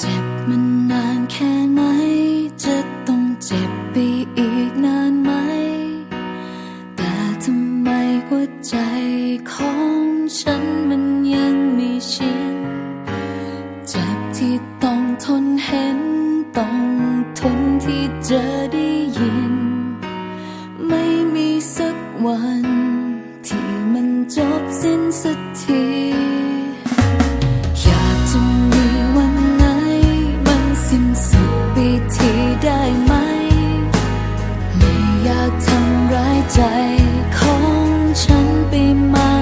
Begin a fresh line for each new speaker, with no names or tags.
เจ็บมันนานแค่ไหน จะต้องเจ็บไปอีกนานไหม แต่ทำไมหัวใจของฉันมันยังไม่ชิน เจ็บที่ต้องทนเห็น ต้องทนที่จะได้ยิน ไม่มีสักวัน ที่มันจบสิ้นสักที ใจของฉันไปมา